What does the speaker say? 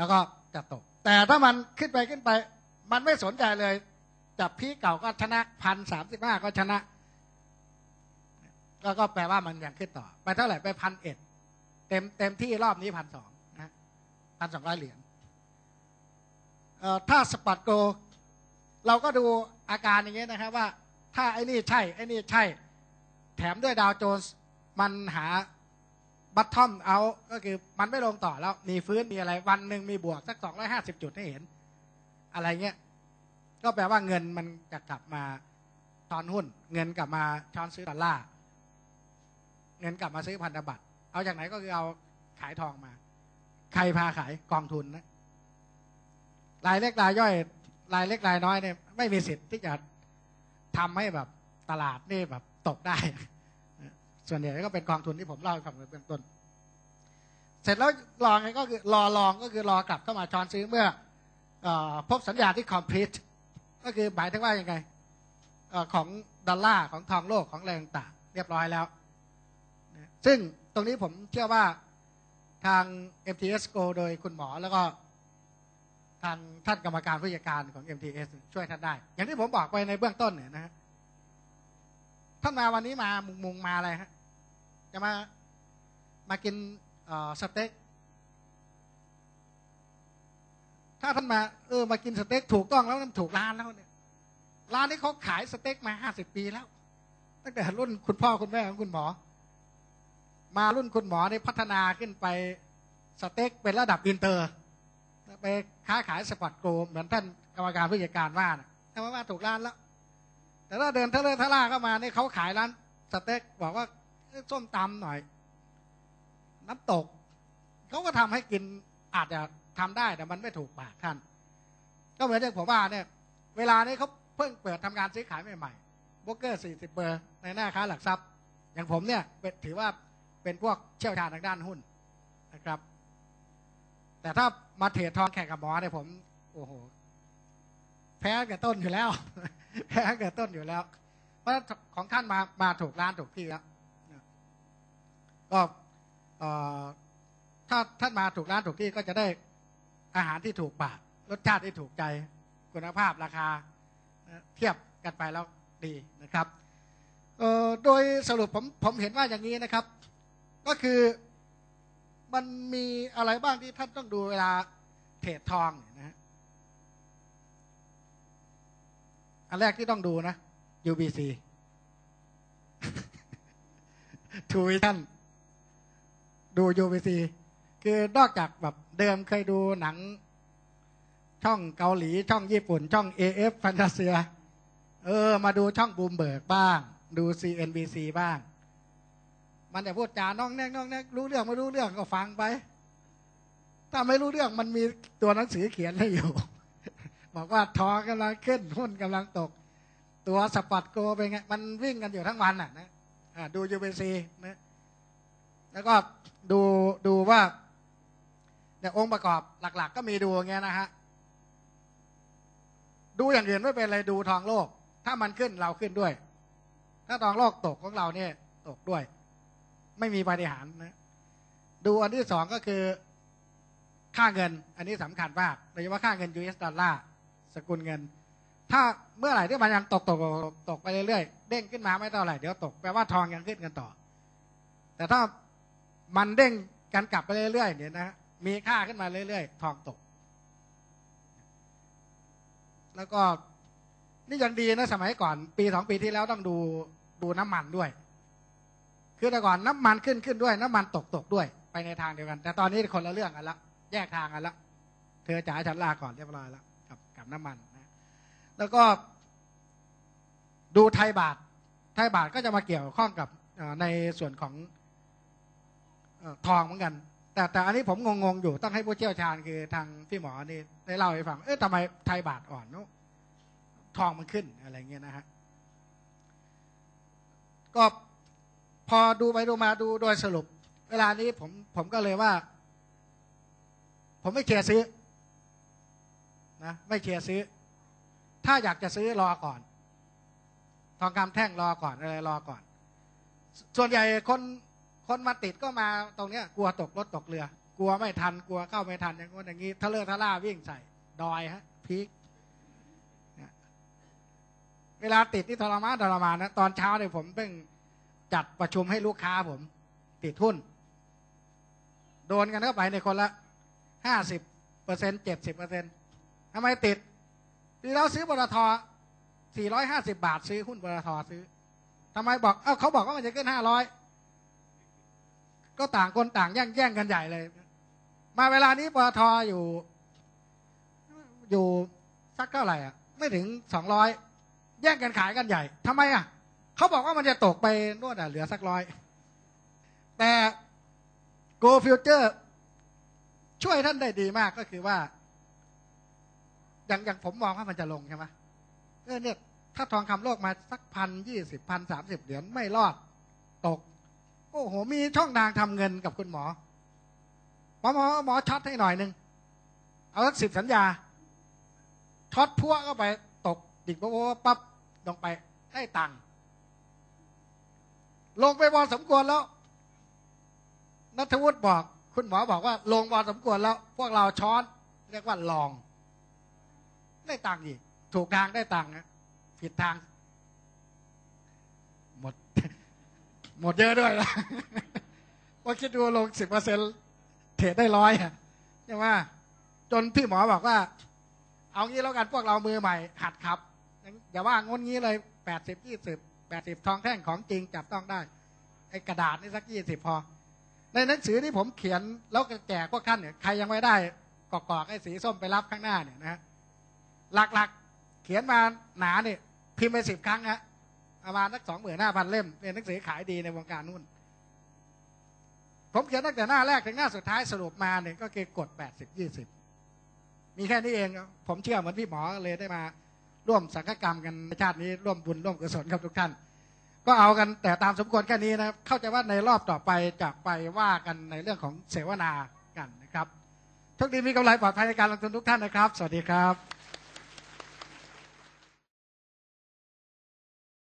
แล้วก็จะตก แต่ถ้ามันขึ้นไปขึ้นไป มันไม่สนใจเลยจับพีคเก่าก็ชนะพันสามสิบห้าก็ชนะก็ก็แปลว่ามันยังขึ้นต่อ ไปเท่าไหร่ไปพันเอ็ดเต็มเต็มที่รอบนี้พันสองนะพันสองร้อยเหรียญถ้าสปอตโก เราก็ดูอาการอย่างเงี้ยนะครับว่า ถ้าไอ้นี่ใช่ไอ้นี่ใช่ แถมด้วยดาวโจนส์มันหา บัตทอมเอาก็คือมันไม่ลงต่อแล้ว มีฟื้นมีอะไร วันหนึ่งมีบวก สักสองร้อยห้าสิบจุดให้เห็น อะไรเงี้ย ก็แปลว่าเงินมันจะกลับมาทอนหุ้น เงินกลับมาช้อนซื้อดอลลาร์เงินกลับมาซื้อพันธบัตร เอาจากไหนก็คือเอาขายทองมา ใครพาขายกองทุนนะรายเล็กรายย่อย รายเล็กรายน้อยเนี่ยไม่มีสิทธิ์ที่จะทำให้แบบตลาดนี่แบบตกได้ ส่วนใหญ่ก็เป็นกองทุนที่ผมเล่าให้ฟังในเบื้องต้น เสร็จแล้วรอไงก็คือรอลองก็คือรอกลับเข้ามาช้อนซื้อเมื่ออพบสัญญาที่ complete ก็คือหมายถึงว่ายังไงอของดอลลาร์ของทองโลกของอะไรต่างๆเรียบร้อยแล้ว ซึ่งตรงนี้ผมเชื่อว่าทาง MTS Go โดยคุณหมอแล้วก็ทางท่านกรรมการผู้จัดการของ MTS ช่วยท่านได้ อย่างที่ผมบอกไปในเบื้องต้นเนี่ยนะฮะท่านมาวันนี้มามุงมุงมาอะไรฮะ จะมามากินสเต็ก ถ้าท่านมาเออมากินสเต็กถูกต้องแล้วมันถูกร้านแล้วเนี่ยร้านนี้เขาขายสเต็กมาห้าสิบปีแล้ว ตั้งแต่รุ่นคุณพ่อคุณแม่ของคุณหมอ มารุ่นคุณหมอนี่พัฒนาขึ้นไปสเต็กเป็นระดับอินเตอร์ไปค้าขายสปอตโกลเหมือนท่านกรรมการผู้จัดการว่านะทำไมว่าถูกร้านแล้ว แต่ถ้าเดินทะเลทะล่าเข้ามาเนี่ยเขาขายร้านสเต็กบอกว่า ส้มตำหน่อย น้ำตกเขาก็ทำให้กินอาจจะทำได้แต่มันไม่ถูกปากท่าน ก็เหมือนที่ผมว่าเนี่ย เวลานี้เขาเพิ่งเปิดทำการซื้อขายใหม่ๆโบรกเกอร์สี่สิบเบอร์ ในหน้าค้าหลักทรัพย์ อย่างผมเนี่ยถือว่าเป็นพวกเชี่ยวชาญทางด้านหุ้นนะครับ แต่ถ้ามาเทรดทองแข่งกับหมอเนี่ยผม โอ้โห แพ้กับต้นอยู่แล้ว แพ้กับต้นอยู่แล้ว เพราะของท่านมามาถูกร้านถูกที่แล้ว ก็ถ้าท่านมาถูกร้านถูกที่ก็จะได้อาหารที่ถูกปากรสชาติที่ถูกใจคุณภาพราคาเทียบกันไปแล้วดีนะครับโดยสรุปผมผมเห็นว่าอย่างนี้นะครับ ก็คือมันมีอะไรบ้างที่ท่านต้องดูเวลาเทรดทองเนี่ยนะฮะอันแรกที่ต้องดูนะ UBC ทูวิชั่น ดู UBC คือนอกจากแบบเดิมเคยดูหนังช่องเกาหลีช่องญี่ปุ่น ช่อง AF แฟนตาเซียเออ มาดูช่องบูมเบิร์กบ้าง ดู CNBC บ้าง มันจะพูดจาน้องแนกน้องแนกรู้เรื่องไม่รู้เรื่องก็ฟังไป ถ้าไม่รู้เรื่องมันมีตัวหนังสือเขียนให้อยู่ บอกว่าทองกำลังขึ้นหุ้นกำลังตก ตัวสปอตโกเป็นไง มันวิ่งกันอยู่ทั้งวันอะนะอ่าดู UBC นะแล้วก็ ดูดูว่าเนี่ยองค์ประกอบหลัก ๆ ก็มีดูอย่างเงี้ยนะฮะดูอย่างอื่นไม่เป็นไรดูทองโลก ถ้ามันขึ้นเราขึ้นด้วย ถ้าทองโลกตกของเราเนี่ย ตกด้วย ไม่มีปฏิหารนะดูอันที่สองก็คือค่าเงิน อันนี้สำคัญมากโดยเฉพาะค่าเงิน US ดอลลาร์สกุลเงิน ถ้าเมื่อไหร่ที่มันยังตกตกตกตกไปเรื่อยๆเด้งขึ้นมาไม่เท่าไหร่เดี๋ยวตกแปลว่าทองยังขึ้นกันต่อ แต่ถ้า มันเด้งกันกลับไปเรื่อยๆเนี่ยนะมีค่าขึ้นมาเรื่อยๆ ทองตก แล้วก็นี่ยังดีนะสมัยก่อน ปีสองปีที่แล้วต้องดูดูน้ำมันด้วย คือแต่ก่อนน้ำมันขึ้นขึ้นด้วย น้ำมันตกตกด้วย ไปในทางเดียวกัน แต่ตอนนี้คนละเรื่องกันละแยกทางกันละเธอจ่ายฉันลาก่อนเรียบร้อยแล้วกับกับน้ำมันนะแล้วก็ดูไทยบาท ไทยบาทก็จะมาเกี่ยวข้องกับในส่วนของ ทองเหมือนกัน แต่แต่อันนี้ผมงงๆอยู่ต้องให้ผู้เชี่ยวชาญคือทางพี่หมอนี่ได้เล่าให้ฟังเอ๊ะทำไมไทยบาทอ่อนนอะทองมันขึ้นอะไรเงี้ยนะฮะก็พอดูไปดูมาดูโดยสรุป เวลานี้ผมผมก็เลยว่า ผมไม่เชียร์ซื้อนะไม่เชียร์ซื้อ ถ้าอยากจะซื้อรอก่อน ทองคำแท่งรอก่อนอะไรรอก่อน ส่วนใหญ่คน คนมาติดก็มาตรงเนี้ยกลัวตกรถตกเรือ กลัวไม่ทันกลัวเข้าไม่ทันอย่างนู้นอย่างนี้ทะเลอะทะล่าวิ่งใส่ดอยฮะพีคเวลาติดที่ทรมานทรมานนะตอนเช้าเนี่ยผมเพิ่งจัดประชุมให้ลูกค้าผม ติดหุ้น โดนกันเข้าไปในคนละห้าสิบเปอร์เซ็นต์เจ็ดสิบเปอร์เซ็นต์ทำไมติดปีแล้วซื้อบลทสี่ร้อยห้าสิบาทซื้อหุ้นบลทซื้อทำไมบอก เอ้าเขาบอกว่ามันจะขึ้นห้าร้อย ก็ต่างคนต่างแย่งแย่งกันใหญ่เลย มาเวลานี้ปตทอยู่ อยู่สักเท่าไหร่อะ ไม่ถึงสองร้อยแย่งกันขายกันใหญ่ทำไมอะเขาบอกว่ามันจะตกไปนวดอะเหลือสักร้อยแต่ Go Future ช่วยท่านได้ดีมากก็คือว่า อย่างอย่างผมมองว่ามันจะลงใช่ไหมเออเนี่ย ถ้าทองคำโลกมาสักพันยี่สิบพันสามสิบเหรียญไม่รอด ตก โอ้โห มีช่องทางทำเงินกับคุณหมอ หมอหมอหมอช็อตให้หน่อยหนึ่งเอาสักสิบสัญญาช็อตพัวเข้าไปตกดิ่งปั๊บปั๊บลงไปได้ตังค์ลงไปพอสมควรแล้วนัทวุฒิบอก คุณหมอบอกว่า ลงพอสมควรแล้ว พวกเราช้อนเรียกว่าลอง ได้ตังค์อีกถูกทางได้ตังค์ผิดทาง หมด หมดเยอะด้วยนะว่าคิดดูลงสิบเปอร์เซ็นเทรดได้ร้อยอะใช่ไหมจนพี่หมอบอกว่า เอางี้แล้วกันพวกเรามือใหม่ หัดขับอย่าว่างนงี้เลยแปดสิบยี่สิบแปดสิบทองแท่งของจริงจับต้องได้ไอ้กระดาษนี่สักยี่สิบพอ ในหนังสือที่ผมเขียนแล้วแจกพวกท่านเนี่ยใครยังไม่ได้กอกๆไอ้สีส้มไปรับข้างหน้าเนี่ยนะฮะหลักๆเขียนมาหนาเนี่ยพิมพ์ไปสิบครั้งฮะ ประมาณสักสองหมื่นห้าพันเล่มเป็นหนังสือขายดีในวงการนู่น ผมเขียนตั้งแต่หน้าแรกถึงหน้าสุดท้ายสรุปมาเนี่ยก็คือกดแปดสิบยี่สิบมีแค่นี้เอง ผมเชื่อเหมือนพี่หมอเลยได้มาร่วมสังฆกรรมกันในชาตินี้ร่วมบุญร่วมกุศลครับทุกท่าน ก็เอากันแต่ตามสมควรแค่นี้นะครับเข้าใจว่าในรอบต่อไปจะไปว่ากันในเรื่องของเสวนากันนะครับโชคดีมีกำไรปลอดภัยในการลงทุนทุกท่านนะครับ สวัสดีครับ